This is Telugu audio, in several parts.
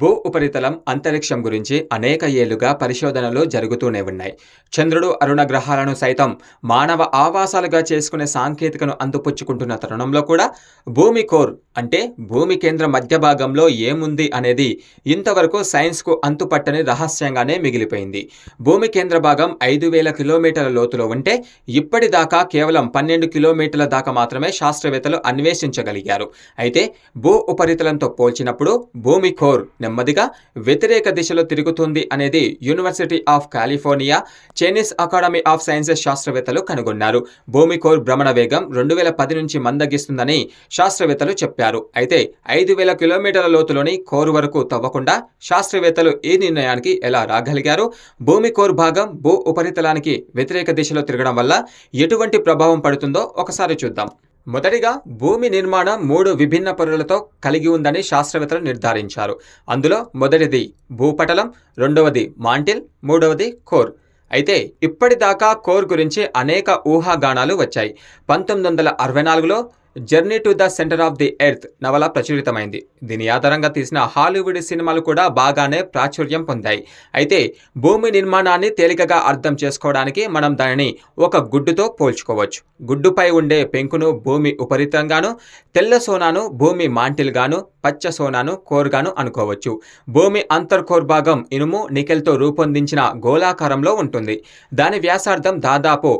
భూ ఉపరితలం అంతరిక్షం గురించి అనేక ఏళ్ళుగా పరిశోధనలు జరుగుతూనే ఉన్నాయి. చంద్రుడు అరుణ గ్రహాలను సైతం మానవ ఆవాసాలుగా చేసుకునే సాంకేతికను అందిపుచ్చుకుంటున్న తరుణంలో కూడా భూమి కోర్ అంటే భూమి కేంద్ర మధ్య భాగంలో ఏముంది అనేది ఇంతవరకు సైన్స్కు అంతుపట్టని రహస్యంగానే మిగిలిపోయింది. భూమి కేంద్ర భాగం ఐదు వేల కిలోమీటర్ల లోతులో ఉంటే ఇప్పటిదాకా కేవలం పన్నెండు కిలోమీటర్ల దాకా మాత్రమే శాస్త్రవేత్తలు అన్వేషించగలిగారు. అయితే భూ ఉపరితలంతో పోల్చినప్పుడు భూమి కోర్ నెమ్మదిగా వ్యతిరేక దిశలో తిరుగుతుంది అనేది University of California Chinese Academy of Sciences శాస్త్రవేత్తలు కనుగొన్నారు. భూమి కోర్ భ్రమణ వేగం రెండు వేల పది నుంచి మందగిస్తుందని శాస్త్రవేత్తలు చెప్పారు. అయితే ఐదు వేల కిలోమీటర్ల లోతులోని కోర్ వరకు తవ్వకుండా శాస్త్రవేత్తలు ఈ నిర్ణయానికి ఎలా రాగలిగారు? భూమి కోర్ భాగం భూ ఉపరితలానికి వ్యతిరేక దిశలో తిరగడం వల్ల ఎటువంటి ప్రభావం పడుతుందో ఒకసారి చూద్దాం. మొదటిగా భూమి నిర్మాణం మూడు విభిన్న పొరలతో కలిగి ఉందని శాస్త్రవేత్తలు నిర్ధారించారు. అందులో మొదటిది భూపటలం రెండవది మాంటిల్ మూడవది కోర్. అయితే ఇప్పటిదాకా కోర్ గురించి అనేక ఊహాగానాలు వచ్చాయి. పంతొమ్మిది వందల అరవై నాలుగులో Journey to the Centre of the Earth నవల ప్రచురితమైంది. దీని ఆధారంగా తీసిన హాలీవుడ్ సినిమాలు కూడా బాగానే ప్రాచుర్యం పొందాయి. అయితే భూమి నిర్మాణాన్ని తేలికగా అర్థం చేసుకోవడానికి మనం దానిని ఒక గుడ్డుతో పోల్చుకోవచ్చు. గుడ్డుపై ఉండే పెంకును భూమి ఉపరితంగాను తెల్ల సోనాను భూమి మాంటిల్గాను పచ్చ సోనాను కోర్గాను అనుకోవచ్చు. భూమి అంతర్కోర్ భాగం ఇనుము నికెల్తో రూపొందించిన గోళాకారంలో ఉంటుంది. దాని వ్యాసార్థం దాదాపు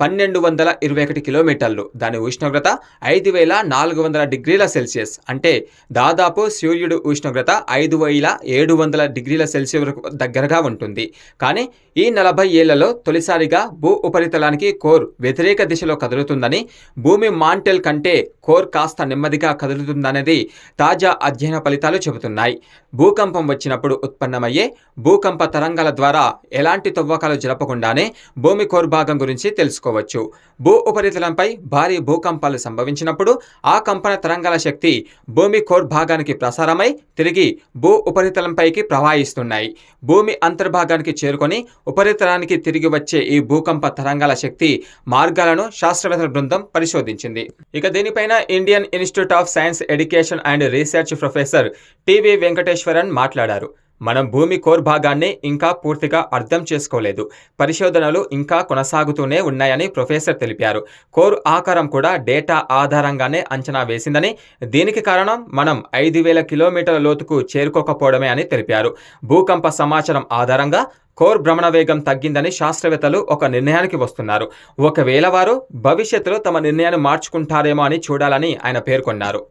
పన్నెండు వందల ఇరవై ఒకటి కిలోమీటర్లు. దాని ఉష్ణోగ్రత ఐదు వేల నాలుగు వందల డిగ్రీల సెల్సియస్. అంటే దాదాపు సూర్యుడు ఉష్ణోగ్రత ఐదు వేల ఏడు వందల డిగ్రీల సెల్సియస్ వరకు దగ్గరగా ఉంటుంది. కానీ ఈ నలభై ఏళ్ళలో తొలిసారిగా భూ ఉపరితలానికి కోర్ వ్యతిరేక దిశలో కదులుతుందని భూమి మాంటెల్ కంటే కోర్ కాస్త నెమ్మదిగా కదులుతుందనేది తాజా అధ్యయన ఫలితాలు చెబుతున్నాయి. భూకంపం వచ్చినప్పుడు ఉత్పన్నమయ్యే భూకంప తరంగాల ద్వారా ఎలాంటి తవ్వకాలు జరపకుండానే భూమి కోర్ భాగం గురించి తెలుసుకో తెలుసుకోవచ్చు భూ ఉపరితలంపై భారీ భూకంపాలు సంభవించినప్పుడు ఆ కంపన తరంగాల శక్తి భూమి కోర్ భాగానికి ప్రసారమై తిరిగి భూ ఉపరితలంపైకి ప్రవహిస్తున్నాయి. భూమి అంతర్భాగానికి చేరుకొని ఉపరితలానికి తిరిగి వచ్చే ఈ భూకంప తరంగాల శక్తి మార్గాలను శాస్త్రవేత్తల బృందం పరిశోధించింది. ఇక దీనిపైన Indian institute of science education and research professor T V Venkateswaran మాట్లాడారు. మనం భూమి కోర్ భాగాన్ని ఇంకా పూర్తిగా అర్థం చేసుకోలేదు. పరిశోధనలు ఇంకా కొనసాగుతూనే ఉన్నాయని ప్రొఫెసర్ తెలిపారు. కోర్ ఆకారం కూడా డేటా ఆధారంగానే అంచనా వేసిందని దీనికి కారణం మనం ఐదు వేల కిలోమీటర్ల లోతుకు చేరుకోకపోవడమే అని తెలిపారు. భూకంప సమాచారం ఆధారంగా కోర్ భ్రమణ వేగం తగ్గిందని శాస్త్రవేత్తలు ఒక నిర్ణయానికి వస్తున్నారు. ఒకవేళ వారు భవిష్యత్తులో తమ నిర్ణయాన్ని మార్చుకుంటారేమో అని చూడాలని ఆయన పేర్కొన్నారు.